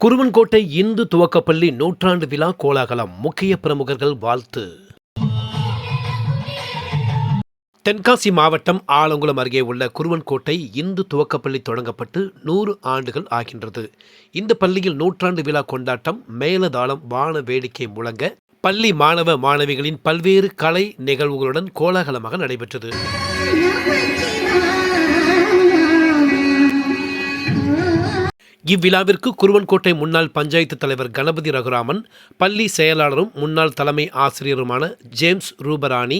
குருவன்கோட்டை இந்து துவக்கப்பள்ளி நூற்றாண்டு விழா கோலாகலம். முக்கிய பிரமுகர்கள் வாழ்த்து. தென்காசி மாவட்டம் ஆலங்குளம் அருகே உள்ள குருவன்கோட்டை இந்து துவக்கப்பள்ளி தொடங்கப்பட்டு நூறு ஆண்டுகள் ஆகின்றது. இந்த பள்ளியில் நூற்றாண்டு விழா கொண்டாட்டம் மேலதாளம் வான வேடிக்கை முழங்க பள்ளி மாணவ மாணவிகளின் பல்வேறு கலை நிகழ்வுகளுடன் கோலாகலமாக நடைபெற்றது. இவ்விழாவிற்கு குருவன்கோட்டை முன்னாள் பஞ்சாயத்து தலைவர் கணபதி ரகுராமன் பள்ளி செயலாளரும் முன்னாள் தலைமை ஆசிரியருமான ஜேம்ஸ் ரூபராணி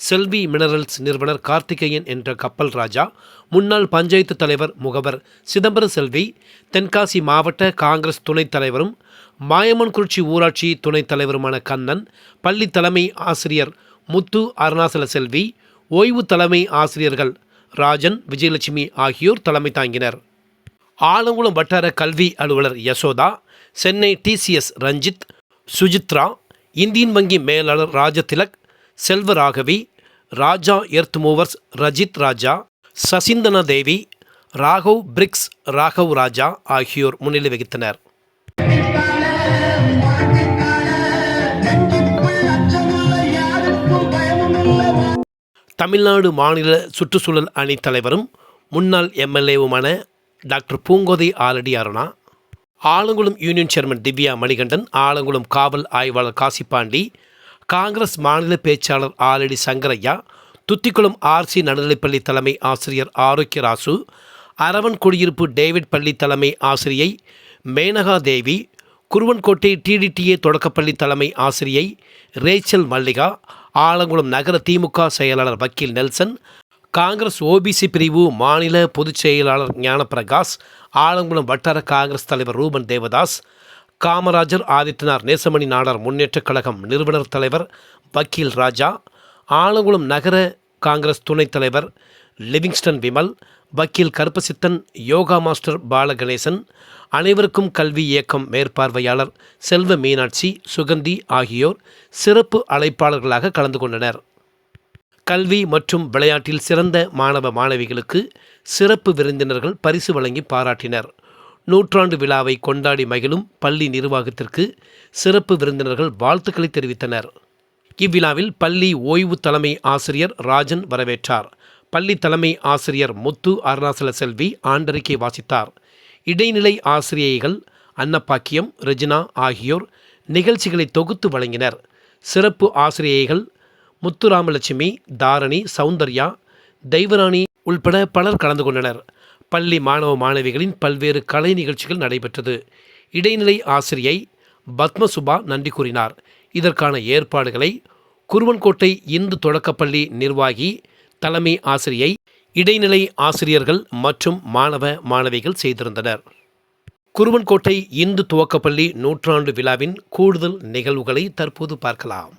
செல்வி மினரல்ஸ் நிறுவனர் கார்த்திகேயன் என்ற கப்பல் ராஜா முன்னாள் பஞ்சாயத்து தலைவர் முகவர் சிதம்பர செல்வி தென்காசி மாவட்ட காங்கிரஸ் துணைத் தலைவரும் மாயமன்குறிச்சி ஊராட்சி துணைத் தலைவருமான கண்ணன் பள்ளி தலைமை ஆசிரியர் முத்து அருணாசல செல்வி ஓய்வு தலைமை ஆசிரியர்கள் ராஜன் விஜயலட்சுமி ஆகியோர் தலைமை தாங்கினர். ஆலங்குளம் வட்டார கல்வி அலுவலர் யசோதா சென்னை டிசிஎஸ் ரஞ்சித் சுஜித்ரா இந்தியன் வங்கி மேலாளர் Rajathilak Selvaragavi Raja earth movers Rajith Raja Sasinthana Devi Raghav bricks Raghav Raja ஆகியோர் முன்னிலை வகித்தனர். தமிழ்நாடு மாநில சுற்றுச்சூழல் அணி தலைவரும் முன்னாள் எம்எல்ஏவுமான doctor Poongothai Aladi Aruna Alangulam union chairman Divya Manikandan Alangulam காவல் ஆய்வாளர் காசிப்பாண்டி காங்கிரஸ் மாநில பேச்சாளர் ஆலடி சங்கரையா துத்திக்குளம் ஆர்சி நடுநிலைப்பள்ளி தலைமை ஆசிரியர் ஆரோக்கிய ராசு அரவன் குடியிருப்பு டேவிட் பள்ளி தலைமை ஆசிரியை மேனகா தேவி குருவன்கோட்டை டிடிடிஏ தொடக்கப்பள்ளி தலைமை ஆசிரியை ரேச்சல் மல்லிகா ஆலங்குளம் நகர திமுக செயலாளர் வக்கீல் நெல்சன் காங்கிரஸ் ஓபிசி பிரிவு மாநில பொதுச் செயலாளர் ஞானப்பிரகாஷ் ஆலங்குளம் வட்டார காங்கிரஸ் தலைவர் ரூபன் தேவதாஸ் காமராஜர் ஆதித்யநாத் நேசமணி நாடார் முன்னேற்றக் கழகம் நிறுவனர் தலைவர் வக்கீல் ராஜா ஆலங்குளம் நகர காங்கிரஸ் துணைத் தலைவர் லிவிங்ஸ்டன் விமல் வக்கீல் கருப்பசித்தன் யோகா மாஸ்டர் பாலகணேசன் அனைவருக்கும் கல்வி இயக்கம் மேற்பார்வையாளர் செல்வ மீனாட்சி சுகந்தி ஆகியோர் சிறப்பு அழைப்பாளர்களாக கலந்து கொண்டனர். கல்வி மற்றும் விளையாட்டில் சிறந்த மாணவ மாணவிகளுக்கு சிறப்பு விருந்தினர்கள் பரிசு வழங்கி பாராட்டினர். நூற்றாண்டு விழாவை கொண்டாடி மகிழும் பள்ளி நிர்வாகத்திற்கு சிறப்பு விருந்தினர்கள் வாழ்த்துக்களை தெரிவித்தனர். இவ்விழாவில் பள்ளி ஓய்வு தலைமை ஆசிரியர் ராஜன் வரவேற்றார். பள்ளி தலைமை ஆசிரியர் முத்து அருணாசல செல்வி ஆண்டறிக்கை வாசித்தார். இடைநிலை ஆசிரியைகள் அன்னப்பாக்கியம் ரெஜினா ஆகியோர் நிகழ்ச்சிகளை தொகுத்து வழங்கினர். சிறப்பு ஆசிரியைகள் முத்துராமலட்சுமி தாரணி சௌந்தர்யா தெய்வராணி உள்பட பலர் கலந்து கொண்டனர். பள்ளி மாணவ மாணவிகளின் பல்வேறு கலை நிகழ்ச்சிகள் நடைபெற்றது. இடைநிலை ஆசிரியை பத்மசுபா நன்றி கூறினார். இதற்கான ஏற்பாடுகளை குருவன்கோட்டை இந்து தொடக்கப்பள்ளி நிர்வாகி தலைமை ஆசிரியை இடைநிலை ஆசிரியர்கள் மற்றும் மாணவ மாணவிகள் செய்திருந்தனர். குருவன்கோட்டை இந்து துவக்கப்பள்ளி நூற்றாண்டு விழாவின் கூடுதல் நிகழ்வுகளை தற்போது பார்க்கலாம்.